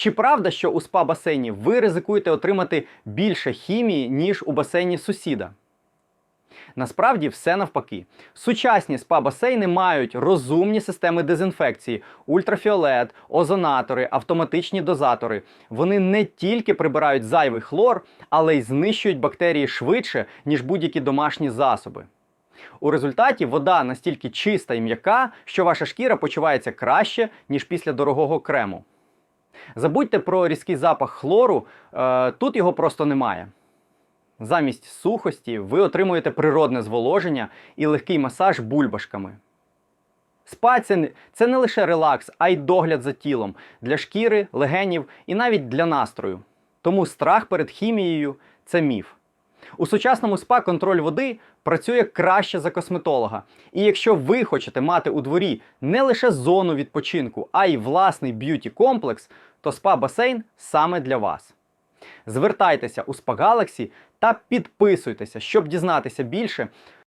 Чи правда, що у спа-басейні ви ризикуєте отримати більше хімії, ніж у басейні сусіда? Насправді все навпаки. Сучасні спа-басейни мають розумні системи дезінфекції, ультрафіолет, озонатори, автоматичні дозатори. Вони не тільки прибирають зайвий хлор, але й знищують бактерії швидше, ніж будь-які домашні засоби. У результаті вода настільки чиста і м'яка, що ваша шкіра почувається краще, ніж після дорогого крему. Забудьте про різкий запах хлору, е, тут його просто немає. Замість сухості ви отримуєте природне зволоження і легкий масаж бульбашками. Спа це, це не лише релакс, а й догляд за тілом для шкіри, легенів і навіть для настрою. Тому страх перед хімією це міф. У сучасному спа контроль води працює краще за косметолога. І якщо ви хочете мати у дворі не лише зону відпочинку, а й власний б'юті комплекс, то спа басейн саме для вас. Звертайтеся у спа Galaxy та підписуйтеся, щоб дізнатися більше